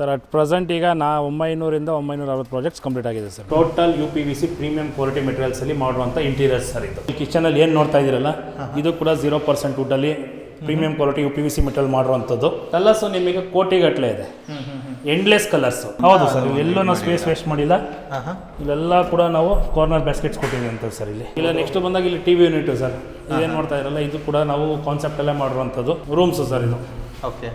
Sir at present ಈಗ ನಾ ಒಂಬೈನೂರಿಂದ ಒಂಬೈನೂರ ಅರವತ್ತು ಪ್ರಾಜೆಕ್ಟ್ಸ್ ಕಂಪ್ಲೀಟ್ ಆಗಿದೆ sir total U P V C premium quality ಮೆಟೀರಿಯಲ್ಸಲ್ಲಿ ಮಾಡುವಂಥ ಇಂಟೀರಿಯರ್ಸ್ ಸರ್ ಇದು. ಕಿಚನಲ್ಲಿ ಏನು ನೋಡ್ತಾ ಇದ್ದೀರಲ್ಲ ಇದು ಕೂಡ zero percent ವುಡ್ಡಲ್ಲಿ premium quality U P V C material ಮಾಡುವಂಥದ್ದು. ಕಲರ್ಸು ನಿಮಗೆ ಕೋಟಿಗಟ್ಟಲೆ ಇದೆ. ಎಂಡ್ಲೆಸ್ ಕಲರ್ಸು ಹೌದು ಸರ್ ಎಲ್ಲೂ ನಾವು ಸ್ಪೇಸ್ ವೇಸ್ಟ್ ಮಾಡಿಲ್ಲ. ಇಲ್ಲೆಲ್ಲ ಕೂಡ ನಾವು ಕಾರ್ನರ್ ಬ್ಯಾಸ್ಕೆಟ್ಸ್ ಕೊಟ್ಟಿದ್ದೀವಿ ಅಂತ ಸರ್ ಇಲ್ಲಿ. ಇಲ್ಲ ನೆಕ್ಸ್ಟ್ ಬಂದಾಗ ಇಲ್ಲಿ ಟಿ ವಿ ಯೂನಿಟ್ ಸರ್ ಇದೇನು ನೋಡ್ತಾ ಇರಲ್ಲ ಇದು ಕೂಡ ನಾವು ಕಾನ್ಸೆಪ್ಟ್ ಅಲ್ಲೇ ಮಾಡಿರುವಂಥದ್ದು ರೂಮ್ಸು ಸರ್ ಇದು. ಓಕೆ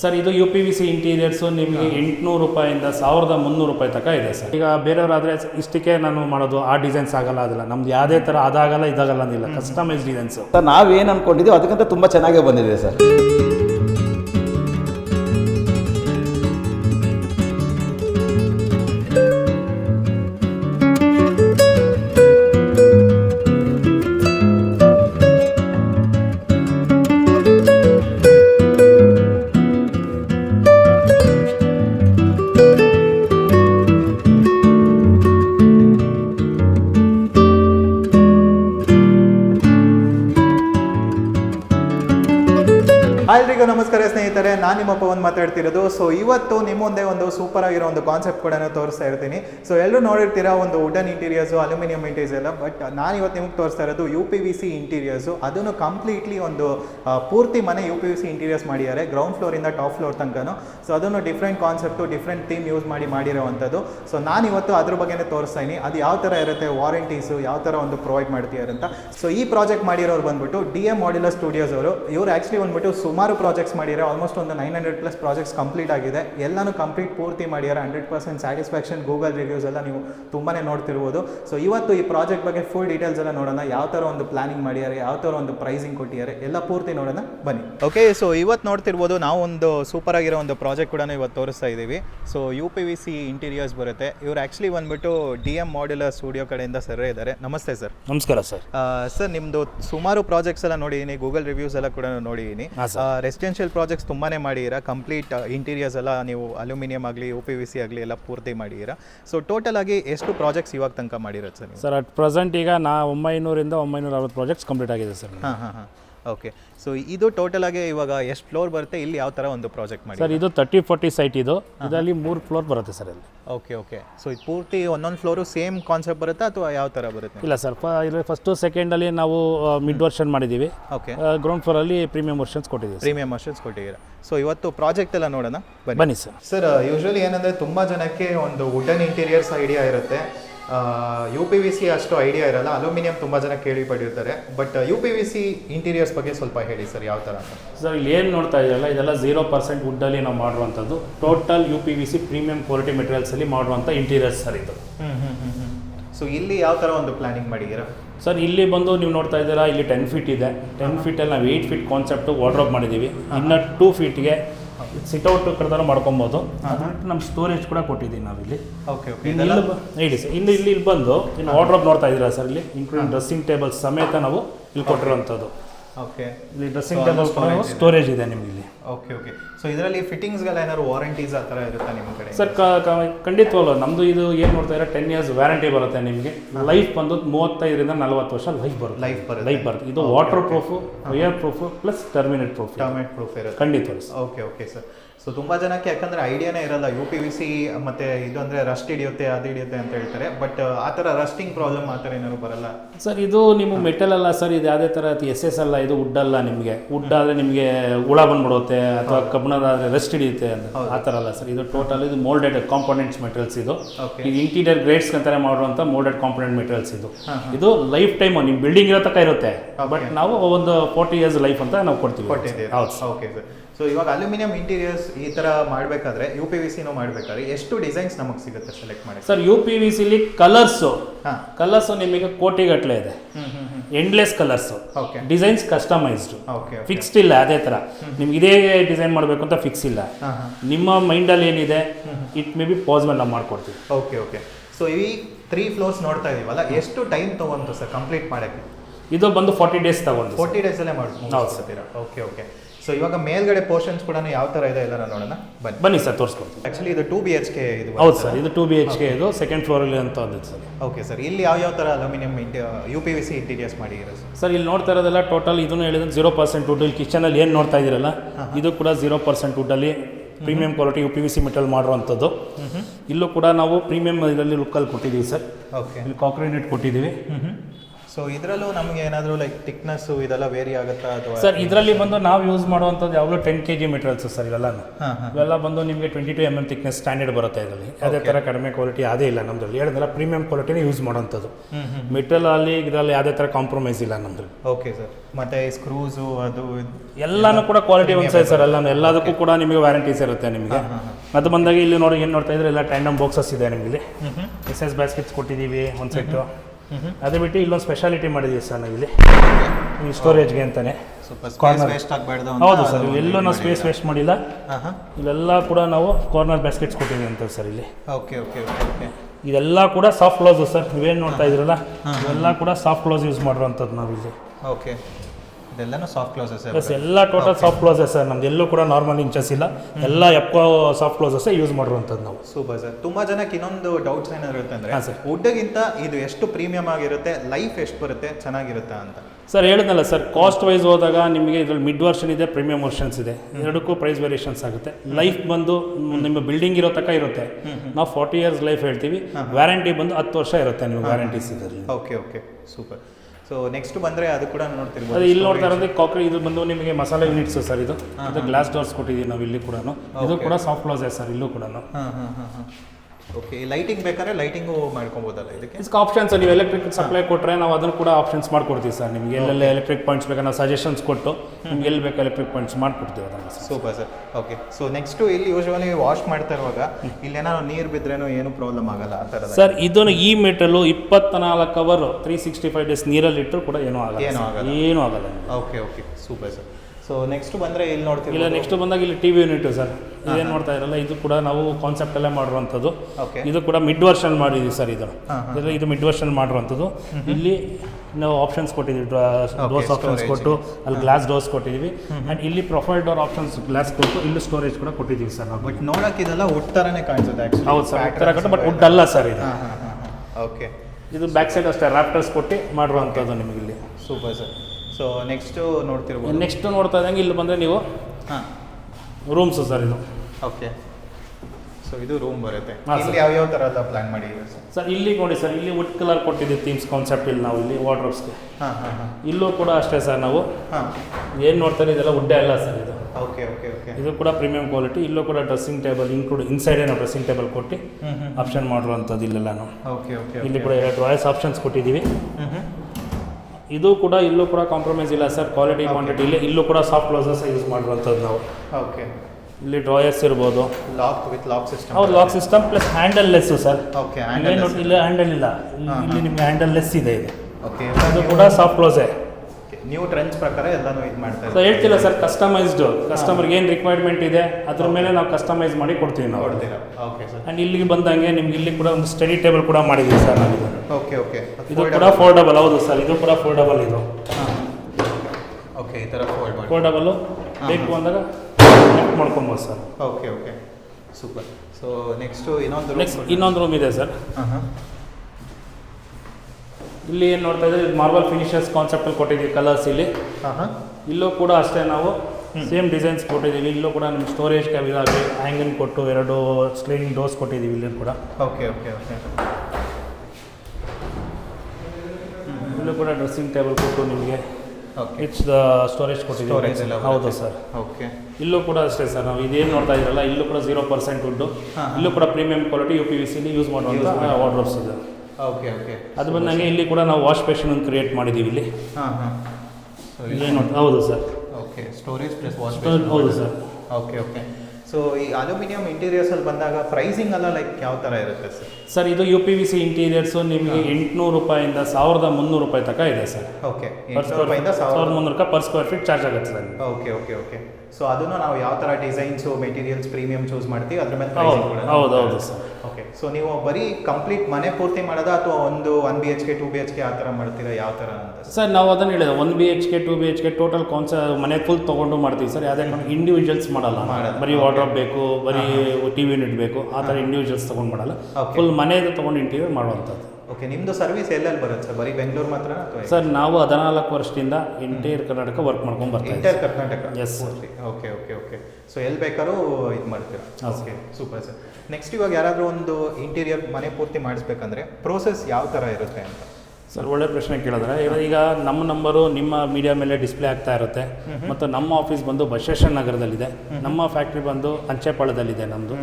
ಸರ್ ಇದು U P V C interiors ನಿಮಗೆ ಎಂಟುನೂರು ರೂಪಾಯಿಂದ ಸಾವಿರದ ಮುನ್ನೂರು ರೂಪಾಯಿ ತನಕ ಇದೆ ಸರ್. ಈಗ ಬೇರೆಯವರಾದರೆ ಇಷ್ಟಕ್ಕೆ ನಾನು ಮಾಡೋದು ಆ ಡಿಸೈನ್ಸ್ ಆಗಲ್ಲ ಅದಿಲ್ಲ. ನಮ್ದು ಯಾವುದೇ ಥರ ಅದಾಗಲ್ಲ ಇದಾಗಲ್ಲ ಅಂದಿಲ್ಲ ಕಸ್ಟಮೈಸ್ ಡಿಸೈನ್ಸು ಸರ್ ನಾವೇನು ಅನ್ಕೊಂಡಿದ್ದೀವಿ ಅದಕ್ಕಿಂತ ತುಂಬ ಚೆನ್ನಾಗೇ ಬಂದಿದೆ ಸರ್. ಸ್ನೇಹಿತರೆ, ನಾನು ನಿಮ್ಮ ಪವನ್ ಮಾತಾಡ್ತಿರೋದು. ಸೊ ಇವತ್ತು ನಿಮ್ಮ ಮುಂದೆ ಒಂದು ಸೂಪರ್ ಆಗಿರೋ ಒಂದು ಕಾನ್ಸೆಪ್ಟ್ ಕೂಡ ತೋರಿಸ್ತಾ ಇರ್ತೀನಿ. ಸೊ ಎಲ್ಲರೂ ನೋಡಿರ್ತೀರಾ ಒಂದು ವುಡನ್ ಇಂಟೀರಿಯರ್ಸು ಅಲ್ಯೂಮಿನಿಯಂ ಇಂಟೀರಿಯರ್ಸ್ ಎಲ್ಲ ಬಟ್ ನಾನು ಇವತ್ತು ನಿಮಗೆ ತೋರಿಸ್ತಾ ಇರೋದು U P V C interiors ಅದನ್ನು ಕಂಪ್ಲೀಟ್ಲಿ ಒಂದು ಪೂರ್ತಿ ಮನೆ U P V C interiors ಮಾಡಿದ್ದಾರೆ. ಗ್ರೌಂಡ್ ಫ್ಲೋರಿಂದ ಟಾಪ್ ಫ್ಲೋರ್ ತನಕನೂ. ಸೊ ಅದನ್ನು different concept different theme use ಮಾಡಿ ಮಾಡಿರೋವಂಥದ್ದು. ಸೊ ನಾನು ಇವತ್ತು ಅದ್ರ ಬಗ್ಗೆನೇ ತೋರಿಸ್ತಾ ಇದ್ದೀನಿ. ಅದು ಯಾವ ಥರ ಇರುತ್ತೆ ವಾರಂಟೀಸು ಯಾವ ಥರ ಒಂದು ಪ್ರೊವೈಡ್ ಮಾಡ್ತಿದ್ದಾರೆ ಅಂತ. ಸೊ ಈ ಪ್ರಾಜೆಕ್ಟ್ ಮಾಡಿರೋರು ಬಂದ್ಬಿಟ್ಟು ಡಿ ಎಂ ಮಾಡ್ಯುಲರ್ ಸ್ಟುಡಿಯೋಸ್ ಅವರು, ಇವರು ಆ್ಯಕ್ಚುಲಿ ಬಂದ್ಬಿಟ್ಟು ಸುಮಾರು ಪ್ರಾಜೆಕ್ಟ್ಸ್ ಮಾಡಿದ್ದಾರೆ ಆಲ್ಮೋಸ್ಟ್ ಒಂದು nine hundred plus projects complete ಆಗಿದೆ. ಎಲ್ಲನೂ ಕಂಪ್ಲೀಟ್ ಪೂರ್ತಿ ಮಾಡಿದ್ದಾರೆ hundred percent satisfaction Google reviews ಎಲ್ಲ ನೀವು ತುಂಬಾ ನೋಡ್ತಿರ್ಬೋದು. ಸೊ ಇವತ್ತು ಈ ಪ್ರಾಜೆಕ್ಟ್ ಬಗ್ಗೆ ಫುಲ್ ಡೀಟೇಲ್ಸ್ ಎಲ್ಲ ನೋಡೋಣ. ಯಾವ ಥರ ಒಂದು ಪ್ಲಾನಿಂಗ್ ಮಾಡಿದ್ದಾರೆ ಯಾವ ಥರ ಒಂದು ಪ್ರೈಸಿಂಗ್ ಕೊಟ್ಟಿದ್ದಾರೆ ಎಲ್ಲ ಪೂರ್ತಿ ನೋಡೋಣ. ಬನ್ನಿ. ಓಕೆ ಸೊ ಇವತ್ತು ನೋಡ್ತಿರ್ಬೋದು ನಾವು ಒಂದು ಸೂಪರ್ ಆಗಿರೋ ಒಂದು ಪ್ರಾಜೆಕ್ಟ್ ಕೂಡ ಇವತ್ತು ತೋರಿಸ್ತಾ ಇದ್ದೀವಿ. So U P V C interiors ಬರುತ್ತೆ. ಇವರು ಆ್ಯಕ್ಚುಲಿ ಬಂದ್ಬಿಟ್ಟು ಡಿ ಎಂ ಮಾಡ್ಯುಲರ್ ಸ್ಟುಡಿಯೋ ಕಡೆಯಿಂದ ಸರ್ ಇದ್ದಾರೆ. ನಮಸ್ತೆ ಸರ್ ನಮಸ್ಕಾರ ಸರ್ ಸರ್ ನಿಮ್ಮದು ಸುಮಾರು ಪ್ರಾಜೆಕ್ಟ್ಸ್ ಎಲ್ಲ ನೋಡಿದ್ದೀನಿ ಗೂಗಲ್ ರಿವ್ಯೂಸ್ ಎಲ್ಲ ಕೂಡ ನೋಡಿದ್ದೀನಿ ರೆಸಿಡೆನ್ಷಿಯಲ್ ಪ್ರಾಜೆಕ್ಟ್ಸ್ ತುಂಬಾ ಮಾಡಿದ್ದೀರಾ? ಕಂಪ್ಲೀಟ್ ಇಂಟೀರಿಯರ್ಸ್ ಎಲ್ಲ ನೀವು ಅಲ್ಯೂಮಿನಿಯಂ ಆಗಲಿ ಯು ಪಿ ವಿ ಸಿ ಆಗಲಿ ಎಲ್ಲ ಪೂರ್ತಿ ಮಾಡಿದ್ದೀರಾ? ಸೊ ಟೋಟಲ್ ಆಗಿ ಎಷ್ಟು ಪ್ರಾಜೆಕ್ಟ್ಸ್ ಇವಾಗ ತನಕ ಮಾಡಿರೋದು ಸರ್ ಸರ್ ಅಟ್ ಪ್ರೆಸೆಂಟ್ ಈಗ ನಾ ಒಂಬೈನೂರಿಂದ ಒಂಬೈನೂರ ಅರವತ್ತು ಪ್ರಾಜೆಕ್ಟ್ಸ್ ಕಂಪ್ಲೀಟ್ ಆಗಿದೆ ಸರ್. ಹಾಂ ಹಾಂ ಹಾಂ. ಓಕೆ ಸೊ ಇದು ಟೋಟಲ್ ಆಗಿ ಇವಾಗ ಎಷ್ಟು ಫ್ಲೋರ್ ಬರುತ್ತೆ? ಇಲ್ಲಿ ಯಾವ ಥರ ಒಂದು ಪ್ರಾಜೆಕ್ಟ್ ಮಾಡಿ? ಸರ್ ಇದು ತರ್ಟಿ ಫೋರ್ಟಿ ಸೈಟ್ ಇದು. ಇದರಲ್ಲಿ ಮೂರು ಫ್ಲೋರ್ ಬರುತ್ತೆ ಸರ್ ಇಲ್ಲಿ. ಓಕೆ ಓಕೆ ಸೊ ಇದು ಪೂರ್ತಿ ಒಂದೊಂದು ಫ್ಲೋರು ಸೇಮ್ ಕಾನ್ಸೆಪ್ಟ್ ಬರುತ್ತಾ ಅಥವಾ ಯಾವ ಥರ ಬರುತ್ತೆ? ಇಲ್ಲ ಸರ್ ಇಲ್ಲಿ ಫಸ್ಟು ಸೆಕೆಂಡಲ್ಲಿ ನಾವು ಮಿಡ್ ವರ್ಷನ್ ಮಾಡಿದ್ದೀವಿ ಓಕೆ ಗ್ರೌಂಡ್ ಫ್ಲೋರಲ್ಲಿ ಪ್ರೀಮಿಯಂ ವರ್ಷನ್ಸ್ ಕೊಟ್ಟಿದ್ದೀವಿ. ಪ್ರೀಮಿಯಂ ವರ್ಷನ್ಸ್ ಕೊಟ್ಟಿದ್ದೀರಾ? ಸೊ ಇವತ್ತು ಪ್ರಾಜೆಕ್ಟ್ ಎಲ್ಲ ನೋಡೋಣ? ಬನ್ನಿ. ಬನ್ನಿ ಸರ್. ಸರ್ ಯೂಶ್ವಲಿ ಏನಂದರೆ ತುಂಬ ಜನಕ್ಕೆ ಒಂದು ವುಡನ್ ಇಂಟೀರಿಯರ್ಸ್ ಐಡಿಯಾ ಇರುತ್ತೆ. ಯು ಪಿ ವಿ ಸಿ ಅಷ್ಟು ಐಡಿಯಾ ಇರಲ್ಲ. ಅಲ್ಯೂಮಿನಿಯಂ ತುಂಬ ಜನ ಕೇಳಿ ಪಡೆಯುತ್ತಾರೆ. But U P V C interiors ಬಗ್ಗೆ ಸ್ವಲ್ಪ ಹೇಳಿ ಸರ್ ಯಾವ ಥರ ಅಂತ. ಸರ್ ಇಲ್ಲಿ ಏನು ನೋಡ್ತಾ ಇದ್ದೀರಲ್ಲ ಇದೆಲ್ಲ ಝೀರೋ ಪರ್ಸೆಂಟ್ ವುಡ್ಡಲ್ಲಿ ನಾವು ಮಾಡುವಂಥದ್ದು. Total U P V C premium quality ಮೆಟೀರಿಯಲ್ಸಲ್ಲಿ ಮಾಡುವಂಥ ಇಂಟೀರಿಯರ್ಸ್ ಸರ್ ಇದು. ಸೊ ಇಲ್ಲಿ ಯಾವ ಥರ ಒಂದು ಪ್ಲಾನಿಂಗ್ ಮಾಡಿದ್ದೀರಾ? ಸರ್ ಇಲ್ಲಿ ಬಂದು ನೀವು ನೋಡ್ತಾ ಇದ್ದೀರಾ ಇಲ್ಲಿ ಟೆನ್ ಫೀಟ್ ಇದೆ. ಟೆನ್ ಫೀಟಲ್ಲಿ ನಾವು ಏಯ್ಟ್ ಫೀಟ್ ಕಾನ್ಸೆಪ್ಟು ವಾರ್ಡ್ರೋಬ್ ಮಾಡಿದ್ದೀವಿ. ಇನ್ನು ಟೂ ಫೀಟ್ಗೆ ಸಿಟ್ಔಟ್ ಕಡ್ದಾರ ಮಾಡ್ಕೊಬೋದು. ಅದಕ್ಕೆ ನಮ್ಮ ಸ್ಟೋರೇಜ್ ಕೂಡ ಕೊಟ್ಟಿದ್ದೀವಿ ನಾವಿಲ್ಲಿ. ಓಕೆ ಓಕೆ ಇಲ್ಲಿ ಸರ್ ಇನ್ನು ಇಲ್ಲಿ ಇಲ್ಲಿ ಬಂದು ಇನ್ನು ವಾರ್ಡ್ರೋಬ್ ನೋಡ್ತಾ ಇದ್ದೀರಾ ಸರ್ ಇಲ್ಲಿ? ಇನ್ಕ್ಲೂಡಿಂಗ್ ಡ್ರೆಸ್ಸಿಂಗ್ ಟೇಬಲ್ ಸಮೇತ ನಾವು ಇಲ್ಲಿ ಕೊಟ್ಟಿರುವಂಥದ್ದು. ಓಕೆ ಇಲ್ಲಿ ಡ್ರೆಸ್ಸಿಂಗ್ ಟೇಬಲ್ ಸ್ಟೋರೇಜ್ ಇದೆ ನಿಮಗೆ ಇಲ್ಲಿ. ಓಕೆ ಓಕೆ ಸೊ ಇದರಲ್ಲಿ ಫಿಟ್ಟಿಂಗ್ಸ್ಗೆಲ್ಲ ಏನಾದ್ರು ವಾರಂಟೀಸ್ ಆ ಥರ ಇರುತ್ತಾ ನಿಮ್ಮ ಕಡೆ? ಸರ್ ಖಂಡಿತವಲ್ಲ ನಮ್ಮದು ಇದು ಏನು ನೋಡ್ತಾ ಇರೋ ಟೆನ್ ಇಯರ್ಸ್ ವ್ಯಾರಂಟಿ ಬರುತ್ತೆ ನಿಮಗೆ. ಲೈಫ್ ಬಂದು ಮೂವತ್ತೈದರಿಂದ ನಲವತ್ತು ವರ್ಷ ಲೈಫ್ ಬರುತ್ತೆ. ಲೈಫ್ ಬರುತ್ತೆ. ಲೈಫ್ ಬರುತ್ತೆ. ಇದು waterproof airproof plus terminate proof terminate proof ಇರುತ್ತೆ. ಖಂಡಿತ ಓಕೆ ಓಕೆ ಸರ್ ಸೊ ತುಂಬ ಜನಕ್ಕೆ ಯಾಕಂದರೆ ಐಡಿಯಾನೇ ಇರಲ್ಲ. ಯು ಪಿ ವಿ ಸಿ ಮತ್ತು ಇದು ಅಂದರೆ ರಸ್ಟ್ ಹಿಡಿಯುತ್ತೆ ಅದು ಹಿಡಿಯುತ್ತೆ ಅಂತ ಹೇಳ್ತಾರೆ. ಬಟ್ ಆ ಥರ ರಸ್ಟಿಂಗ್ ಪ್ರಾಬ್ಲಮ್ ಆ ಥರ ಏನಾದ್ರು ಬರಲ್ಲ? ಸರ್ ಇದು ನಿಮ್ಮ ಮೆಟಲ್ ಅಲ್ಲ ಸರ್ ಇದು ಯಾವುದೇ ಥರ ಎಸ್ ಎಸ್ ಅಲ್ಲ ಇದು ವುಡ್ ಅಲ್ಲ ನಿಮಗೆ. ವುಡ್ ಆದರೆ ನಿಮಗೆ ಹುಳ ಬಂದ್ಬಿಡುತ್ತೆ. ಅಥವಾ ಕಬ್ಬಣದಾದರೆ ರೆಸ್ಟ್ ಹಿಡಿಯುತ್ತೆ ಅಂತ. ಆ ಥರ ಅಲ್ಲ ಸರ್. ಇದು ಟೋಟಲ್ ಇದು ಮೋಲ್ಡೆಡ್ ಕಾಂಪೋನೆಂಟ್ಸ್ ಮೆಟೀರಿಯಲ್ಸ್ ಇದು. ಇದು ಇಂಟೀರಿಯರ್ ಗ್ರೇಡ್ಸ್ ಅಂತಾನೆ ಮಾಡುವಂಥ ಮೋಲ್ಡೆಡ್ ಕಾಂಪೋನೆಂಟ್ ಮೆಟೀರಿಯಲ್ಸ್ ಇದು. ಇದು ಲೈಫ್ ಟೈಮ್ ನಿಮ್ಮ ಬಿಲ್ಡಿಂಗ್ ಇರೋ ತನಕ ಇರುತ್ತೆ. ಬಟ್ ನಾವು ಒಂದು ಫೋರ್ಟಿ ಇಯರ್ಸ್ ಲೈಫ್ ಅಂತ ನಾವು ಕೊಡ್ತೀವಿ. ಹೌದು ಓಕೆ ಸರ್. ಸೊ ಇವಾಗ ಅಲ್ಯೂಮಿನಿಯಂ ಇಂಟೀರಿಯರ್ಸ್ ಈ ಥರ ಮಾಡಬೇಕಾದ್ರೆ ಯು ಪಿ ವಿ ಸಿನೂ ಮಾಡಬೇಕಾದ್ರೆ ಎಷ್ಟು ಡಿಸೈನ್ಸ್ ನಮಗೆ ಸಿಗುತ್ತೆ ಸೆಲೆಕ್ಟ್ ಮಾಡಿ? ಸರ್ ಯು ಪಿ ವಿ ಸಿಲಿ ಕಲರ್ಸು ಕಲರ್ಸು ನಿಮಗೆ ಕೋಟಿಗಟ್ಟಲೆ ಇದೆ. Endless colours designs customised fixed ಇಲ್ಲ ಅದೇ ತರ. ನಿಮ್ಗೆ ಇದೇ ಡಿಸೈನ್ ಮಾಡಬೇಕು ಅಂತ ಫಿಕ್ಸ್ ಇಲ್ಲ. ನಿಮ್ಮ ಮೈಂಡ್ ನಿಮ್ಮ ಮೈಂಡಲ್ಲಿ ಏನಿದೆ ಇಟ್ ಮೇ ಬಿ ಪಾಸಿಬಲ್ ನಾವು ಮಾಡ್ಕೊಡ್ತೀವಿ. ಓಕೆ ಓಕೆ ಸೊ ಈ ತ್ರೀ ಫ್ಲೋರ್ಸ್ ನೋಡ್ತಾ ಇದೀವಲ್ಲ ಎಷ್ಟು ಟೈಮ್ ತಗೊಂತು ಸರ್ ಕಂಪ್ಲೀಟ್ ಮಾಡೋಕ್ಕೆ? ಇದು ಬಂದು ಫಾರ್ಟಿ ಡೇಸ್ ತಗೊಂಡು ಫೋರ್ಟಿ ಡೇಸಲ್ಲೇ ಮಾಡ್ತೀರಾ ಓಕೆ ಓಕೆ ಸೊ ಇವಾಗ ಮೇಲ್ಗಡೆ ಪೋರ್ಷನ್ಸ್ ಕೂಡ ಯಾವ ಥರ ಇದೆ ಎಲ್ಲ ನೋಡೋಣ? ಬನ್ನಿ. ಬನ್ನಿ ಸರ್ ತೋರಿಸ್ಕೊಡ್ತೀವಿ ಆ್ಯಕ್ಚುಲಿ ಇದು ಟೂ ಬಿ ಎಚ್ ಕೆ ಇದು. ಹೌದು ಸರ್ ಇದು ಟೂ ಬಿ ಎಚ್ ಕೆ ಇದು ಸೆಕೆಂಡ್ ಫ್ಲೋರಲ್ಲಿ ಅಂತ ಒಂದು ಸರ್. ಓಕೆ ಸರ್ ಇಲ್ಲಿ ಯಾವ ಯಾವ ಥರ aluminium U P V C interiors ಮಾಡಿದ್ದೀರಾ ಸರ್? ಸರ್ ಇಲ್ಲಿ ನೋಡ್ತಾ ಇರೋದೆಲ್ಲ ಟೋಟಲ್ ಇದನ್ನು ಹೇಳಿದ್ರೆ ಜೀರೋ ಪರ್ಸೆಂಟ್ ವುಡ್ ಇಲ್ಲಿ ಕಿಚನಲ್ಲಿ ಏನು ನೋಡ್ತಾ ಇದ್ದೀರಲ್ಲ ಇದು ಕೂಡ zero percent ವುಡ್ಡಲ್ಲಿ premium quality U P V C metal ಮಾಡಿರುವಂಥದ್ದು. ಇಲ್ಲೂ ಕೂಡ ನಾವು ಪ್ರೀಮಿಯಂ ಇದರಲ್ಲಿ ಲುಕ್ಕಲ್ಲಿ ಕೊಟ್ಟಿದ್ದೀವಿ ಸರ್. ಓಕೆ ಇಲ್ಲಿ ಕಾಕ್ರಿನೇಟ್ ಕೊಟ್ಟಿದ್ದೀವಿ. ಸೊ ಇದರಲ್ಲೂ ನಮಗೆ ಏನಾದರೂ ಲೈಕ್ ಥಿಕ್ನೆಸ್ಸು ಇದೆಲ್ಲ ವೇರಿ ಆಗುತ್ತಾ ಅಥವಾ ಸರ್ ಇದರಲ್ಲಿ ಬಂದು ನಾವು ಯೂಸ್ ಮಾಡುವಂಥದ್ದು ಯಾವಾಗಲೂ ten K G materials sir ಇವೆಲ್ಲ ಇವೆಲ್ಲ ಬಂದು ನಿಮಗೆ twenty two M M thickness standard ಬರುತ್ತೆ ಇದರಲ್ಲಿ. ಅದೇ ಥರ ಕಡಿಮೆ ಕ್ವಾಲಿಟಿ ಅದೇ ಇಲ್ಲ ನಮ್ಮದ್ರಲ್ಲಿ ಹೇಳಿದ್ರಲ್ಲ ಪ್ರೀಮಿಯಂ ಕ್ವಾಲಿಟಿನೇ ಯೂಸ್ ಮಾಡೋಂಥದ್ದು ಮೆಟಲ್ ಅಲ್ಲಿ ಇದರಲ್ಲಿ ಯಾವುದೇ ಥರ ಕಾಂಪ್ರಮೈಸ್ ಇಲ್ಲ ನಮ್ಮದ್ರಲ್ಲಿ ಓಕೆ ಸರ್ ಮತ್ತೆ ಸ್ಕ್ರೂಸು ಅದು ಎಲ್ಲಾನು ಕೂಡ ಕ್ವಾಲಿಟಿ ಒಂದು ಸೈಜ್ ಸರ್ ಎಲ್ಲಾನು. ಎಲ್ಲದಕ್ಕೂ ಕೂಡ ನಿಮಗೆ ವ್ಯಾರಂಟೀಸ್ ಇರುತ್ತೆ ನಿಮಗೆ. ಅದು ಬಂದಾಗ ಇಲ್ಲಿ ನೋಡಿ ಏನು ನೋಡ್ತಾ ಇದ್ರೆ? ಎಲ್ಲ ಟ್ಯಾಂಡಮ್ ಬಾಕ್ಸಸ್ ಇದೆ ನಿಮಗೆ ಎಸ್ ಎಸ್ ಬ್ಯಾಸ್ಕೆಟ್ಸ್ ಕೊಟ್ಟಿದ್ದೀವಿ ಒಂದು ಸೆಟ್ಟು ಅದು ಬಿಟ್ಟು ಇಲ್ಲೊಂದು ಸ್ಪೆಷಾಲಿಟಿ ಮಾಡಿದ್ದೀವಿ ಸರ್ ನಾವಿಲ್ಲಿ. ಈ ಸ್ಟೋರೇಜ್ಗೆ ಅಂತಾನೆ. ಕಾರ್ನರ್. ವೇಸ್ಟ್ ಆಗಬಾರ್ದು ಹೌದು ಸರ್ ಎಲ್ಲೂ ನಾವು ಸ್ಪೇಸ್ ವೇಸ್ಟ್ ಮಾಡಿಲ್ಲ. ಇಲ್ಲೆಲ್ಲ ಕೂಡ ನಾವು ಕಾರ್ನರ್ ಬ್ಯಾಸ್ಕೆಟ್ಸ್ ಕೊಟ್ಟಿದ್ದೀವಿ ಅಂತ ಸರ್ ಇಲ್ಲಿ. ಓಕೆ ಓಕೆ ಓಕೆ ಓಕೆ ಇದೆಲ್ಲ ಕೂಡ ಸಾಫ್ಟ್ ಕ್ಲೋಸು ಸರ್. ನೀವೇನು ನೋಡ್ತಾ ಇದ್ರಲ್ಲ ಇವೆಲ್ಲ ಕೂಡ ಸಾಫ್ಟ್ ಕ್ಲೋಸ್ ಯೂಸ್ ಮಾಡಿರೋಂಥದ್ದು ನಾವಿಲ್ಲಿ. ಓಕೆ ಇದೆಲ್ಲನೂ ಸಾಫ್ಟ್ ಕ್ಲೋಸಸ್ ಪ್ಲಸ್ ಎಲ್ಲ ಟೋಟಲ್ ಸಾಫ್ಟ್ ಕ್ಲೋಸಸ್ ಸರ್ ನಮ್ದು ಎಲ್ಲೂ ಕೂಡ ನಾರ್ಮಲ್ ಇಂಚಸ್ ಇಲ್ಲ. ಎಲ್ಲ ಎಪ್ಕೋ ಸಾಫ್ಟ್ ಕ್ಲೋಸಸ್ ಯೂಸ್ ಮಾಡಿರುವಂಥದ್ದು ನಾವು. ಸೂಪರ್ ಸರ್ ತುಂಬಾ ಜನಕ್ಕೆ ಇನ್ನೊಂದು ಡೌಟ್ಸ್ ಏನಾಗಿರುತ್ತೆ ಅಂದ್ರೆ ಸರ್ sir. ವುಡ್ಗಿಂತ ಇದು ಎಷ್ಟು ಪ್ರೀಮಿಯಂ ಆಗಿರುತ್ತೆ ಲೈಫ್ ಎಷ್ಟು ಬರುತ್ತೆ ಚೆನ್ನಾಗಿರುತ್ತೆ ಅಂತ. ಸರ್ ಹೇಳಿದ್ನಲ್ಲ ಸರ್ ಕಾಸ್ಟ್ ವೈಸ್ ಹೋದಾಗ ನಿಮಗೆ ಇದರಲ್ಲಿ ಮಿಡ್ ವರ್ಷನ್ ಇದೆ ಪ್ರೀಮಿಯಂ ವರ್ಷನ್ಸ್ ಇದೆ. ಎರಡಕ್ಕೂ ಪ್ರೈಸ್ ವೇರಿಯೇಷನ್ಸ್ ಆಗುತ್ತೆ. ಲೈಫ್ ಬಂದು ನಿಮ್ಮ ಬಿಲ್ಡಿಂಗ್ ಇರೋ ತಕ್ಕ ಇರುತ್ತೆ. ನಾವು ಫಾರ್ಟಿ ಇಯರ್ಸ್ ಲೈಫ್ ಹೇಳ್ತೀವಿ. ವ್ಯಾರಂಟಿ ಬಂದು ಹತ್ತು ವರ್ಷ ಇರುತ್ತೆ ನಿಮಗೆ ವ್ಯಾರಂಟೀಸ್ ಇದರಲ್ಲಿ. Okay okay super so next ಬಂದರೆ ಅದು ಕೂಡ ನೋಡ್ತಿರ್ಬೋದು ಅದೇ ಇಲ್ಲಿ ನೋಡ್ತಾ ಇರೋದು ಕಾಕ್ರಿ ಇದು ಬಂದು ನಿಮಗೆ ಮಸಾಲೆ ಯೂನಿಟ್ಸ್ ಸರ್ ಇದು. ಇದು ಗ್ಲಾಸ್ ಡೋರ್ಸ್ ಕೊಟ್ಟಿದ್ದೀವಿ ನಾವು ಇಲ್ಲಿ ಕೂಡ ಇದು ಕೂಡ ಸಾಫ್ಟ್ ಕ್ಲೋಸ್ ಸರ್ ಇಲ್ಲೂ ಕೂಡ ಹಾಂ ಹಾಂ ಹಾಂ ಹಾಂ. ಓಕೆ ಲೈಟಿಂಗ್ ಬೇಕಾದ್ರೆ ಲೈಟಿಂಗು ಮಾಡ್ಕೊಬೋದಲ್ಲ ಇದಕ್ಕೆ? ಇದಕ್ಕೆ ಆಪ್ಷನ್ಸ್ ನೀವು ಎಲೆಕ್ಟ್ರಿಕ್ ಸಪ್ಲೈ ಕೊಟ್ಟರೆ ನಾವು ಅದನ್ನು ಕೂಡ ಆಪ್ಷನ್ಸ್ ಮಾಡ್ಕೊಡ್ತೀವಿ ಸರ್. ನಿಮಗೆ ಎಲ್ಲೆಲ್ಲ ಎಲೆಕ್ಟ್ರಿಕ್ ಪಾಯಿಂಟ್ಸ್ ಬೇಕಾದ್ರೆ ನಾವು ಸಜೆಷನ್ಸ್ ಕೊಟ್ಟು ನಿಮ್ಗೆ ಎಲ್ಲಿ ಬೇಕು ಎಲೆಕ್ಟ್ರಿಕ್ ಪಾಯಿಂಟ್ಸ್ ಮಾಡಿಕೊಡ್ತೀವಿ ಅದನ್ನು sir. Super sir okay so next ಇಲ್ಲಿ ಯೂಶ್ವಲಿ ವಾಶ್ ಮಾಡ್ತಾ ಇರುವಾಗ ಇಲ್ಲಿ ಏನಾದ್ರು ನೀರು ಬಿದ್ರೇನು ಏನು ಪ್ರಾಬ್ಲಮ್ ಆಗಲ್ಲ ಆ ಥರದ ಸರ್ ಇದನ್ನು ಈ ಮೆಟಲು ಇಪ್ಪತ್ನಾಲ್ಕು hour three sixty five days ನೀರಲ್ಲಿ ಇಟ್ಟರು ಕೂಡ ಏನೂ ಆಗಲ್ಲ ಏನೂ ಆಗಲ್ಲ. ಏನೂ ಆಗಲ್ಲ. Okay okay super sir so next ಬಂದರೆ ಇಲ್ಲಿ ಇಲ್ಲ ನೋಡ್ತೀವಿ ನೆಕ್ಸ್ಟ್ ಬಂದಾಗ ಇಲ್ಲಿ ಟಿ ವಿ ಯೂನಿಟ್ ಸರ್ ಇದೇನು ನೋಡ್ತಾ ಇರಲ್ಲ ಇದು ಕೂಡ ನಾವು ಕಾನ್ಸೆಪ್ಟ್ ಅಲ್ಲೇ ಮಾಡಿರುವಂಥದ್ದು. ಓಕೆ. ಇದು ಕೂಡ ಮಿಡ್ ವರ್ಷನ್ ಮಾಡಿದ್ದೀವಿ ಸರ್ ಇದು. ಇದು ಮಿಡ್ ವರ್ಷನ್ ಮಾಡಿರುವಂಥದ್ದು. ಇಲ್ಲಿ ನಾವು ಆಪ್ಷನ್ಸ್ ಕೊಟ್ಟಿದ್ದೀವಿ ಡೋರ್ಸ್ ಆಪ್ಷನ್ಸ್ ಕೊಟ್ಟು ಅಲ್ಲಿ ಗ್ಲಾಸ್ ಡೋರ್ಸ್ ಕೊಟ್ಟಿದ್ದೀವಿ. ಆ್ಯಂಡ್ ಇಲ್ಲಿ ಪ್ರೊಫೈಲ್ ಡೋರ್ ಆಪ್ಷನ್ಸ್ ಗ್ಲಾಸ್ ಕೊಟ್ಟು ಇಲ್ಲಿ ಸ್ಟೋರೇಜ್ ಕೂಡ ಕೊಟ್ಟಿದ್ದೀವಿ ಸರ್ ನಾವು. ಬಟ್ ನೋಡೋಕೆ ಇದೆಲ್ಲ ವುಡ್ ಥರನೇ ಕಾಣಿಸುತ್ತೆ ಹೌದು ಸರ್ ಬಟ್ ವುಡ್ ಅಲ್ಲ ಸರ್ ಇದು. ಓಕೆ ಇದು ಬ್ಯಾಕ್ ಸೈಡ್ ಅಷ್ಟೇ ರ್ಯಾಪ್ಟರ್ಸ್ ಕೊಟ್ಟು ಮಾಡಿರುವಂಥದ್ದು ನಿಮಗೆ ಇಲ್ಲಿ ಸೂಪರ್ ಸರ್ ಸೊ ನೆಕ್ಸ್ಟು ನೋಡ್ತಿರ್ಬೋದು. ನೆಕ್ಸ್ಟ್ ನೋಡ್ತಾ ಇದ್ದಂಗೆ ಇಲ್ಲಿ ಬಂದರೆ ನೀವು ಹಾಂ. ರೂಮ್ಸ್ ಸರ್ ಇದು. ಓಕೆ ಸೊ ಇದು ರೂಮ್ ಬರುತ್ತೆ. ಇಲ್ಲಿ ಯಾವ ಯಾವ ಥರ ಎಲ್ಲ ಪ್ಲ್ಯಾನ್ ಮಾಡಿದ್ದೀವಿ ಸರ್ ಸರ್ ಇಲ್ಲಿ ನೋಡಿ ಸರ್ ಇಲ್ಲಿ ವುಡ್ ಕಲರ್ ಕೊಟ್ಟಿದ್ದೀವಿ ಥೀಮ್ಸ್ ಕಾನ್ಸೆಪ್ಟ್ ಇಲ್ಲಿ ನಾವು ಇಲ್ಲಿ ವಾರ್ಡ್ರೋಬ್ಸ್ಗೆ ಹಾಂ ಹಾಂ ಹಾಂ. ಇಲ್ಲೂ ಕೂಡ ಅಷ್ಟೇ ಸರ್ ನಾವು. ಹಾಂ. ಏನು ನೋಡ್ತಾರೆ ಇದೆಲ್ಲ ವುಡ್ಡೇ ಅಲ್ಲ ಸರ್ ಇದು. ಓಕೆ ಓಕೆ ಓಕೆ ಇದು ಕೂಡ ಪ್ರೀಮಿಯಂ ಕ್ವಾಲಿಟಿ ಇಲ್ಲೂ ಕೂಡ ಡ್ರೆಸ್ಸಿಂಗ್ ಟೇಬಲ್ ಇನ್ಕ್ಲೂಡ್ ಇನ್ಸೈಡೇ ನಾವು ಡ್ರೆಸ್ಸಿಂಗ್ ಟೇಬಲ್ ಕೊಟ್ಟು ಆಪ್ಷನ್ ಮಾಡಿರುವಂಥದ್ದು ಇಲ್ಲೆಲ್ಲನೂ ಓಕೆ ಓಕೆ ಇಲ್ಲಿ ಕೂಡ ಎರಡು ಡ್ರಾಯರ್ಸ್ ಆಪ್ಷನ್ಸ್ ಕೊಟ್ಟಿದ್ದೀವಿ. ಇದು ಕೂಡ ಇಲ್ಲೂ ಕೂಡ ಕಾಂಪ್ರಮೈಸ್ ಇಲ್ಲ ಸರ್ ಕ್ವಾಲಿಟಿ ಕ್ವಾಂಟಿಟಿ ಇಲ್ಲಿ. ಇಲ್ಲೂ ಕೂಡ ಸಾಫ್ಟ್ ಕ್ಲೋಸಸ್ ಯೂಸ್ ಮಾಡಿರುವಂಥದ್ದು ನಾವು. ಓಕೆ ಇಲ್ಲಿ ಡ್ರಾಯರ್ಸ್ ಇರ್ಬೋದು. ಲಾಕ್ ವಿತ್ ಲಾಕ್ ಸಿಸ್ಟಮ್ ಹೌದು lock system plus handleless sir okay handle ಇಲ್ಲ ಹ್ಯಾಂಡಲ್ ಇಲ್ಲ. ಇಲ್ಲಿ- ಇಲ್ಲಿ ನಿಮಗೆ ಹ್ಯಾಂಡಲ್ ಲೆಸ್ ಇದೆ. ಇದೆ ಓಕೆ ಅದು ಕೂಡ ಸಾಫ್ಟ್ ಕ್ಲೋಸೇ ನೀವು ಟ್ರೆಂಡ್ಸ್ ಪ್ರಕಾರ ಎಲ್ಲಾನು ಇದು ಮಾಡ್ತಾರೆ ಸೊ ಹೇಳ್ತಿಲ್ಲ ಸರ್ ಕಸ್ಟಮೈಸ್ಡ್ ಕಸ್ಟಮರ್ಗೆ ಏನು ರಿಕ್ವೈರ್ಮೆಂಟ್ ಇದೆ ಅದ್ರ ಮೇಲೆ ನಾವು ಕಸ್ಟಮೈಸ್ ಮಾಡಿ ಕೊಡ್ತೀವಿ ನಾವು. ಕೊಡ್ತೀರಾ? ಓಕೆ ಸರ್ ಆ್ಯಂಡ್ ಇಲ್ಲಿಗೆ ಬಂದಂಗೆ ನಿಮ್ಗೆ ಇಲ್ಲಿ ಕೂಡ ಒಂದು ಸ್ಟಡಿ ಟೇಬಲ್ ಕೂಡ ಮಾಡಿದ್ದೀವಿ ಸರ್ ನಾವು ಓಕೆ ಓಕೆ ಇದು ಕೂಡ ಫೋಲ್ಡಬಲ್ ಹೌದು ಸರ್ ಇದು ಕೂಡ ಫೋಲ್ಡಬಲ್ ಇದು. ಓಕೆ ಈ ಥರ ಫೋಲ್ಡ್ ಮಾಡಿ. ಬೇಕು ಅಂದಾಗ ಕನೆಕ್ಟ್ ಮಾಡ್ಕೊಬೋದು sir. Okay okay super so next ಇನ್ನೊಂದು ನೆಕ್ಸ್ಟ್ ಇನ್ನೊಂದು ರೂಮ್ ಇದೆ ಸರ್. ಹಾಂ ಹಾಂ. ಇಲ್ಲಿ ಏನು ನೋಡ್ತಾ ಇದ್ರೆ ಮಾರ್ಬಲ್ ಫಿನಿಷರ್ಸ್ ಕಾನ್ಸೆಪ್ಟಲ್ಲಿ ಕೊಟ್ಟಿದ್ದೀವಿ ಕಲರ್ಸ್ ಇಲ್ಲಿ. ಇಲ್ಲೂ ಕೂಡ ಅಷ್ಟೇ ನಾವು ಸೇಮ್ ಡಿಸೈನ್ಸ್ ಕೊಟ್ಟಿದ್ದೀವಿ. ಇಲ್ಲೂ ಕೂಡ ನಿಮ್ಮ ಸ್ಟೋರೇಜ್ ಕ್ಯಾಬಿನ್ ಆಗಲಿ ಹ್ಯಾಂಗಿನ್ ಕೊಟ್ಟು ಎರಡು ಸ್ಕ್ರೀನಿಂಗ್ ಡೋರ್ಸ್ ಕೊಟ್ಟಿದ್ದೀವಿ ಇಲ್ಲಿ ಕೂಡ. ಓಕೆ ಓಕೆ ಓಕೆ ಇಲ್ಲೂ ಕೂಡ ಡ್ರೆಸ್ಸಿಂಗ್ ಟೇಬಲ್ ಕೊಟ್ಟು ನಿಮಗೆ ಓಕೆ ಇಟ್ಸ್ ದ ಸ್ಟೋರೇಜ್ ಕೊಟ್ಟಿದ್ದೀವಿ. ಹೌದು ಸರ್ ಓಕೆ ಇಲ್ಲೂ ಕೂಡ ಅಷ್ಟೇ ಸರ್ ನಾವು ಇದೇನು ನೋಡ್ತಾ ಇದ್ದೀರಲ್ಲ ಇಲ್ಲೂ ಕೂಡ ಜೀರೋ ಪರ್ಸೆಂಟ್ ಹಾ. ಇಲ್ಲೂ ಕೂಡ premium quality U P V ಸಿಲಿ use ಮಾಡುವಂಥ. ವಾರ್ಡ್ರೋಬ್ಸ್ ಇದೆ. ಓಕೆ ಓಕೆ ಅದು ಬಂದಂಗೆ ಇಲ್ಲಿ ಕೂಡ ನಾವು ವಾಶ್ ಬೇಷನ್ ಒಂದು ಕ್ರಿಯೇಟ್ ಮಾಡಿದ್ದೀವಿ ಇಲ್ಲಿ. ಹಾಂ ಹಾಂ. ನೋಡಿ ಹೌದು sir okay storage plus wash ಹೌದು ಸರ್ ಓಕೆ ಓಕೆ ಸೊ ಈ ಅಲ್ಯೂಮಿನಿಯಂ ಇಂಟೀರಿಯರ್ಸಲ್ಲಿ ಬಂದಾಗ ಪ್ರೈಸಿಂಗ್ ಎಲ್ಲ ಲೈಕ್ ಯಾವ ಥರ ಇರುತ್ತೆ ಸರ್ ಸರ್ ಇದು U P V C interiors ನಿಮಗೆ ಎಂಟುನೂರು ರೂಪಾಯಿಂದ ಸಾವಿರದ ಮುನ್ನೂರು ರೂಪಾಯಿ ತನಕ ಇದೆ ಸರ್ ಓಕೆ ಸಾವಿರದ ಮುನ್ನೂರು ರೂಪಾಯಿ ಪರ್ ಸ್ಕ್ವೇರ್ ಫೀಟ್ ಚಾರ್ಜ್ ಆಗುತ್ತೆ sir okay okay okay so ಅದನ್ನು ನಾವು ಯಾವ ಥರ ಡಿಸೈನ್ಸು ಮೆಟೀರಿಯಲ್ಸ್ ಪ್ರೀಮಿಯಂ ಚೂಸ್ ಮಾಡ್ತೀವಿ ಅದ್ರ ಮೇಲೆ ಕೂಡ ಹೌದು ಹೌದು ಸರ್. ಓಕೆ ಸೊ ನೀವು ಬರೀ ಕಂಪ್ಲೀಟ್ ಮನೆ ಪೂರ್ತಿ ಮಾಡೋದಾ ಅಥವಾ ಒಂದು one B H K two B H K ಆ ಥರ ಮಾಡ್ತೀರಾ? ಯಾವ ಥರ ಅಂತ? ಸರ್ ನಾವು ಅದನ್ನು ಹೇಳಿದೆ one B H K two B H K total ಕಾನ್ಸ ಮನೆ ಫುಲ್ ತೊಗೊಂಡು ಮಾಡ್ತೀವಿ ಸರ್. ಯಾವುದೇ ಇಂಡಿವಿಜುವಲ್ಸ್ ಮಾಡಲ್ಲ. ಬರೀ ವಾರ್ಡ್ರೋಬ್ ಬೇಕು ಬರೀ ಟಿ ವಿ ಯೂನಿಟ್ ಬೇಕು ಆ ಥರ ಇಂಡಿವಿಜುವಲ್ಸ್ ತೊಗೊಂಡು ಮಾಡಲ್ಲ. ಫುಲ್ ಮನೆಯದು ತೊಗೊಂಡು ಇಂಟೀರಿಯರ್ ಮಾಡುವಂಥದ್ದು. ಓಕೆ ನಿಮ್ಮದು ಸರ್ವಿಸ್ ಎಲ್ಲೆಲ್ಲಿ ಬರುತ್ತೆ ಸರ್? ಬರೀ ಬೆಂಗಳೂರು ಮಾತ್ರ ಅಥವಾ ಸರ್ ನಾವು ಹದಿನಾಲ್ಕು ವರ್ಷದಿಂದ ಇಂಟೀರಿಯರ್ ಕರ್ನಾಟಕ ವರ್ಕ್ ಮಾಡ್ಕೊಂಡು ಬರ್ತೀವಿ entire Karnataka? Yes. Okay okay okay so ಎಲ್ಲಿ ಬೇಕಾದ್ರೂ ಇದು ಮಾಡ್ತೀರಾ? ಓಕೆ ಸೂಪರ್ ಸರ್ ನೆಕ್ಸ್ಟ್ ಇವಾಗ ಯಾರಾದರೂ ಒಂದು ಇಂಟೀರಿಯರ್ ಮನೆ ಪೂರ್ತಿ ಮಾಡಿಸ್ಬೇಕಂದ್ರೆ ಪ್ರೋಸೆಸ್ ಯಾವ ಥರ ಇರುತ್ತೆ ಅಂತ? ಸರ್ ಒಳ್ಳೆ ಪ್ರಶ್ನೆ ಕೇಳಿದ್ರೆ ಈಗ- ಈಗ ನಮ್ಮ ನಂಬರು ನಿಮ್ಮ ಮೀಡಿಯಾ ಮೇಲೆ ಡಿಸ್ಪ್ಲೇ ಆಗ್ತಾ ಇರುತ್ತೆ. ಮತ್ತು ನಮ್ಮ ಆಫೀಸ್ ಬಂದು ಬಸವೇಶ್ವರ ನಗರದಲ್ಲಿದೆ. ನಮ್ಮ ಫ್ಯಾಕ್ಟ್ರಿ ಬಂದು ಅಂಚೆಪಾಳದಲ್ಲಿದೆ ನಮ್ಮದು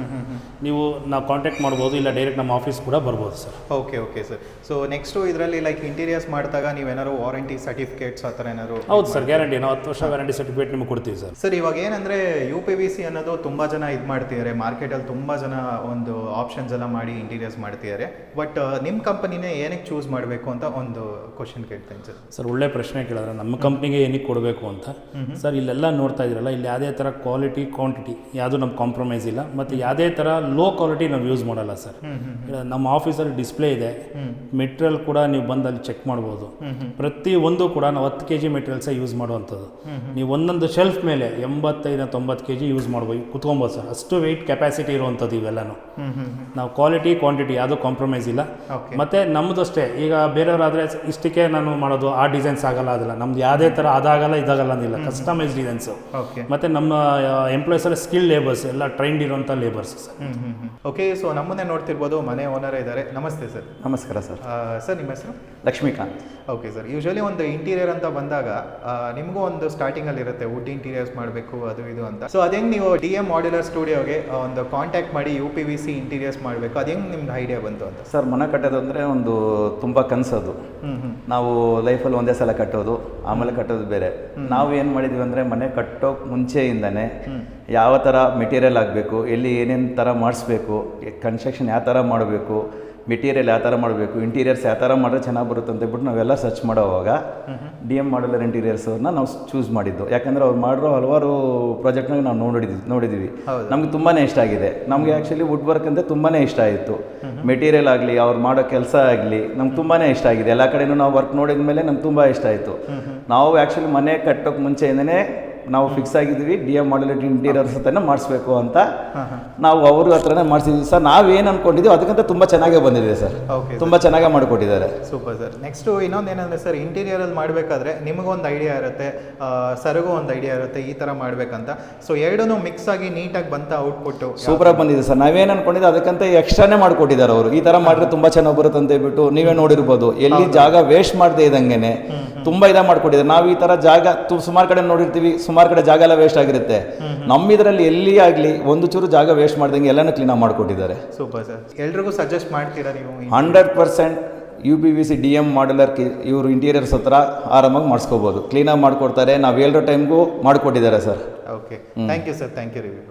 ನೀವು ನಾವು ಕಾಂಟ್ಯಾಕ್ಟ್ ಮಾಡ್ಬೋದು ಇಲ್ಲ ಡೈರೆಕ್ಟ್ ನಮ್ಮ ಆಫೀಸ್ ಕೂಡ ಬರ್ಬೋದು sir. Okay okay sir so next ಇದರಲ್ಲಿ ಲೈಕ್ ಇಂಟೀರಿಯರ್ಸ್ ಮಾಡಿದಾಗ ನೀವೇನಾದ್ರು ವಾರಂಟಿ ಸರ್ಟಿಫಿಕೇಟ್ಸ್ ಆ ಥರ ಏನಾದ್ರು ಹೌದು ಸರ್ ಗ್ಯಾರಂಟಿ ನಾವು ಹತ್ತು ವರ್ಷ ವ್ಯಾರಂಟಿ ಸರ್ಟಿಫಿಕೇಟ್ ನಿಮಗೆ ಕೊಡ್ತೀವಿ ಸರ್. ಸರ್ ಇವಾಗ ಏನಂದರೆ ಯು ಪಿ ವಿ ಸಿ ಅನ್ನೋದು ತುಂಬ ಜನ ಇದು ಮಾಡ್ತಿದ್ದಾರೆ. ಮಾರ್ಕೆಟಲ್ಲಿ ತುಂಬ ಜನ ಒಂದು ಆಪ್ಷನ್ಸ್ ಎಲ್ಲ ಮಾಡಿ ಇಂಟೀರಿಯರ್ಸ್ ಮಾಡ್ತಿದ್ದಾರೆ. ಬಟ್ ನಿಮ್ಮ ಕಂಪನಿನೇ ಏನಕ್ಕೆ ಚೂಸ್ ಮಾಡಬೇಕು ಅಂತ ಒಂದು ಕ್ವಶನ್ ಕೇಳ್ತೇನೆ ಸರ್. ಸರ್ ಒಳ್ಳೆ ಪ್ರಶ್ನೆ ಕೇಳಿದ್ರೆ ನಮ್ಮ ಕಂಪ್ನಿಗೆ ಏನಕ್ಕೆ ಕೊಡಬೇಕು ಅಂತ. ಸರ್ ಇಲ್ಲೆಲ್ಲ ನೋಡ್ತಾ ಇದ್ದೀರಲ್ಲ ಇಲ್ಲಿ ಯಾವುದೇ ಥರ ಕ್ವಾಲಿಟಿ ಕ್ವಾಂಟಿಟಿ ಯಾವುದು ನಮ್ಮ ಕಾಂಪ್ರಮೈಸ್ ಇಲ್ಲ. ಮತ್ತು ಯಾವುದೇ ಥರ ಲೋ ಕ್ವಾಲಿಟಿ ನಾವು ಯೂಸ್ ಮಾಡಲ್ಲ ಸರ್. ನಮ್ಮ ಆಫೀಸಲ್ಲಿ ಡಿಸ್ಪ್ಲೇ ಇದೆ. ಮೆಟೀರಿಯಲ್ ಕೂಡ ನೀವು ಬಂದು ಅಲ್ಲಿ ಚೆಕ್ ಮಾಡ್ಬೋದು. ಪ್ರತಿ ಒಂದು ಕೂಡ ನಾವು ಹತ್ತು ಕೆ ಜಿ ಮೆಟೀರಿಯಲ್ಸೇ ಯೂಸ್ ಮಾಡುವಂಥದ್ದು. ನೀವು ಒಂದೊಂದು ಶೆಲ್ಫ್ ಮೇಲೆ ಎಂಬತ್ತೈದು ತೊಂಬತ್ತು ಕೆ ಜಿ ಯೂಸ್ ಮಾಡ್ಬೋದು. ಕುತ್ಕೊಬೋದು ಸರ್. ಅಷ್ಟು ವೆಯ್ಟ್ ಕೆಪಾಸಿಟಿ ಇರುವಂಥದ್ದು ಇವೆಲ್ಲನೂ. ನಾವು ಕ್ವಾಲಿಟಿ ಕ್ವಾಂಟಿಟಿ ಯಾವುದೂ ಕಾಂಪ್ರಮೈಸ್ ಇಲ್ಲ. ಮತ್ತು ನಮ್ಮದು ಅಷ್ಟೇ ಈಗ ಬೇರೆಯವರಾದರೆ ಇಷ್ಟಕ್ಕೆ ನಾನು ಮಾಡೋದು ಆ ಡಿಸೈನ್ಸ್ ಆಗಲ್ಲ ಅದಲ್ಲ. ನಮ್ದು ಯಾವುದೇ ಥರ ಅದಾಗಲ್ಲ ಇದಾಗಲ್ಲ ಅಂದಿಲ್ಲ. ಕಸ್ಟಮೈಸ್ ಡಿಸೈನ್ಸ್ ಓಕೆ ಮತ್ತು ನಮ್ಮ ಎಂಪ್ಲಾಯ್ಸ್ ಎಲ್ಲ ಸ್ಕಿಲ್ ಲೇಬರ್ಸ್ ಎಲ್ಲ ಟ್ರೈನ್ಡ್ ಇರೋಂಥ ಲೇಬರ್ಸ್ ಸರ್. ಓಕೆ ಸೊ ನಮ್ಮನ್ನೇ ನೋಡ್ತಿರ್ಬೋದು ಮನೆ ಓನರ್ ಇದ್ದಾರೆ. ನಮಸ್ತೆ ಸರ್. ನಮಸ್ಕಾರ ಸರ್. ಸರ್ ನಿಮ್ಮ ಹೆಸರು? ಲಕ್ಷ್ಮೀಕಾಂತ್. ಓಕೆ ಸರ್ ಯೂಶ್ವಲಿ ಒಂದು ಇಂಟೀರಿಯರ್ ಅಂತ ಬಂದಾಗ ನಿಮಗೂ ಒಂದು ಸ್ಟಾರ್ಟಿಂಗಲ್ಲಿ ಇರುತ್ತೆ. ವುಡ್ ಇಂಟೀರಿಯರ್ಸ್ ಮಾಡಬೇಕು ಅದು ಇದು ಅಂತ. ಸೊ ಅದೇ ನೀವು ಡಿ ಎಂ ಮಾಡ್ಯುಲರ್ ಸ್ಟುಡಿಯೋಗೆ ಒಂದು ಕಾಂಟ್ಯಾಕ್ಟ್ ಮಾಡಿ U P V C interiors ಮಾಡಬೇಕು? ಅದೇ ಹೆಂಗೆ ನಿಮ್ದು ಐಡಿಯಾ ಬಂತು ಅಂತ? ಸರ್ ಮನೆ ಕಟ್ಟೋದಂದರೆ ಒಂದು ತುಂಬ ಕನಸದು. ನಾವು ಲೈಫಲ್ಲಿ ಒಂದೇ ಸಲ ಕಟ್ಟೋದು ಆಮೇಲೆ ಕಟ್ಟೋದು ಬೇರೆ. ನಾವು ಏನು ಮಾಡಿದ್ವಿ ಅಂದರೆ ಮನೆ ಕಟ್ಟೋ ಮುಂಚೆಯಿಂದನೇ ಯಾವ ಥರ ಮೆಟೀರಿಯಲ್ ಆಗಬೇಕು ಎಲ್ಲಿ ಏನೇನು ಥರ ಮಾಡಿಸ್ಬೇಕು ಕನ್ಸ್ಟ್ರಕ್ಷನ್ ಯಾವ ಥರ ಮಾಡಬೇಕು ಮೆಟೀರಿಯಲ್ ಯಾವ ಥರ ಮಾಡಬೇಕು? ಇಂಟೀರಿಯರ್ಸ್ ಯಾವ ಥರ ಮಾಡಿದ್ರೆ ಚೆನ್ನಾಗಿ ಬರುತ್ತೆ ಅಂತ ಹೇಳ್ಬಿಟ್ಟು ನಾವೆಲ್ಲ ಸರ್ಚ್ ಮಾಡೋವಾಗ ಡಿ ಎಂ ಮಾಡಲರ್ ಇಂಟೀರಿಯರ್ಸನ್ನ ನಾವು ಚೂಸ್ ಮಾಡಿದ್ದು. ಯಾಕಂದರೆ ಅವ್ರು ಮಾಡಿರೋ ಹಲವಾರು ಪ್ರಾಜೆಕ್ಟ್ನಾಗ ನಾವು ನೋಡಿದ್ವಿ ನೋಡಿದ್ದೀವಿ. ನಮ್ಗೆ ತುಂಬಾ ಇಷ್ಟ ಆಗಿದೆ. ನಮಗೆ ಆ್ಯಕ್ಚುಲಿ ವುಡ್ ವರ್ಕ್ ಅಂದರೆ ತುಂಬಾ ಇಷ್ಟ ಆಯಿತು. ಮೆಟೀರಿಯಲ್ ಆಗಲಿ ಅವ್ರು ಮಾಡೋ ಕೆಲಸ ಆಗಲಿ ನಮ್ಗೆ ತುಂಬಾ ಇಷ್ಟ ಆಗಿದೆ. ಎಲ್ಲ ಕಡೆನೂ ನಾವು ವರ್ಕ್ ನೋಡಿದ ಮೇಲೆ ನಮ್ಗೆ ತುಂಬ ಇಷ್ಟ ಆಯಿತು. ನಾವು ಆ್ಯಕ್ಚುಲಿ ಮನೆ ಕಟ್ಟೋಕೆ ಮುಂಚೆಯಿಂದನೇ ನಾವು ಫಿಕ್ಸ್ ಆಗಿದ್ದೀವಿ ಡಿ ಎಂ ಮಾಡ್ಯುಲೇಟ್ ಇಂಟೀರಿಯರ್ಸ್ ಹತ್ರನೇ ಮಾಡಿಸ್ಬೇಕು ಅಂತ. ನಾವು ಅವ್ರ ಹತ್ರನೇ ಮಾಡಿಸಿದ್ವಿ ಸರ್. ನಾವೇನು ಅಂದ್ಕೊಂಡಿದ್ದೀವಿ ಅದಕ್ಕಿಂತ ತುಂಬ ಚೆನ್ನಾಗೇ ಬಂದಿದೆ ಸರ್. ತುಂಬ ಚೆನ್ನಾಗೇ ಮಾಡಿಕೊಟ್ಟಿದ್ದಾರೆ. ಸೂಪರ್ ಸರ್ ನೆಕ್ಸ್ಟು ಇನ್ನೊಂದು ಏನಂದರೆ ಸರ್ ಇಂಟೀರಿಯರಲ್ಲಿ ಮಾಡಬೇಕಾದ್ರೆ ನಿಮಗೊಂದು ಐಡಿಯಾ ಇರುತ್ತೆ ಸರ್ಗೂ ಒಂದು ಐಡಿಯಾ ಇರುತ್ತೆ ಈ ಥರ ಮಾಡಬೇಕಂತ. ಸೊ ಎರಡೂ ಮಿಕ್ಸ್ ಆಗಿ ನೀಟಾಗಿ ಬಂತ ಔಟ್ಪುಟ್ಟು ಸೂಪರಾಗಿ ಬಂದಿದೆ ಸರ್. ನಾವೇನು ಅನ್ಕೊಂಡಿದ್ದೆ ಅದಕ್ಕಂತ ಎಕ್ಸ್ಟ್ರಾನೇ ಮಾಡಿಕೊಟ್ಟಿದ್ದಾರೆ ಅವರು. ಈ ಥರ ಮಾಡಿದ್ರೆ ತುಂಬ ಚೆನ್ನಾಗಿ ಬರುತ್ತೆ ಅಂತ ಹೇಳ್ಬಿಟ್ಟು ನೀವೇ ನೋಡಿರ್ಬೋದು. ಎಲ್ಲಿ ಜಾಗ ವೇಸ್ಟ್ ಮಾಡದೆ ಇದ್ದಂಗೆನೆ ತುಂಬ ಇದ ಮಾಡ್ಕೊಟ್ಟಿದ್ದಾರೆ ನಾವು ಈ ತರ ಜಾಗ ಸುಮಾರು ಕಡೆ ನೋಡಿರ್ತೀವಿ ಸುಮಾರು ಕಡೆ ಜಾಗ ಎಲ್ಲ ವೇಸ್ಟ್ ಆಗಿರುತ್ತೆ. ನಮ್ಮ ಇದರಲ್ಲಿ ಎಲ್ಲಿ ಆಗಲಿ ಒಂದು ಚೂರು ಜಾಗ ವೇಸ್ಟ್ ಮಾಡ್ದಂಗೆ ಎಲ್ಲನೂ ಕ್ಲೀನಾಗಿ ಮಾಡಿಕೊಟ್ಟಿದ್ದಾರೆ. ಸೂಪರ್ ಸರ್ ಎಲ್ರಿಗೂ ಸಜೆಸ್ಟ್ ಮಾಡ್ತೀರಾ ನೀವು hundred percent U P V C D M modular ಕಿ ಇವರು ಇಂಟೀರಿಯರ್ಸ್ ಹತ್ರ ಆರಾಮಾಗಿ ಮಾಡಿಸ್ಕೋಬೋದು. ಕ್ಲೀನಾಗಿ ಮಾಡ್ಕೊಡ್ತಾರೆ. ನಾವು ಹೇಳಿರೋ ಟೈಮ್ಗೂ ಮಾಡಿಕೊಟ್ಟಿದ್ದಾರೆ sir okay thank you sir thank you review